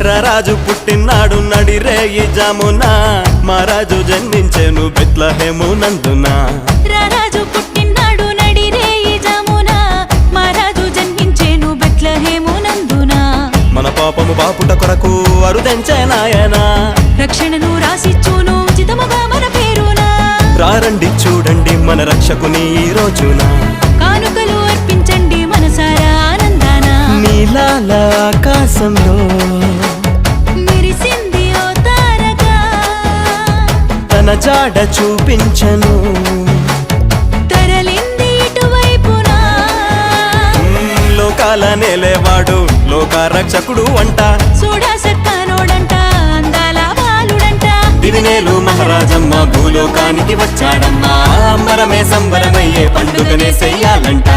రారాజు పుట్టినాడు నడిరే ఈ జామున. మహారాజు జన్మించెను బెత్లహేము నందున. రారాజు పుట్టినాడు నడిరే ఈ జామున. మహారాజు జన్మించేను బెత్లహేము నందున. మన పాపము బాపుట కొరకు అరుదెంచే నాయనా. రక్షణను రాసిచ్చును ఉచితముగా మన పేరున. రారండి చూడండి మన రక్షకుని ఈ రోజున. నీలాల ఆకాశంలో. మెరిసింది ఓ తారక. తన జాడ చూపించను. తరలింది ఇటువైపున. లోకాల నేలేవాడు లోక రక్షకుడు అంట. చూడా సక్కానోడంట అందాల బాలుడంట దివినేలు మహారాజమ్మ భూలోకానికి వచ్చాడమ్మా. అంబరమే సంబరమయ్యే పండుగనే చెయ్యాలంట.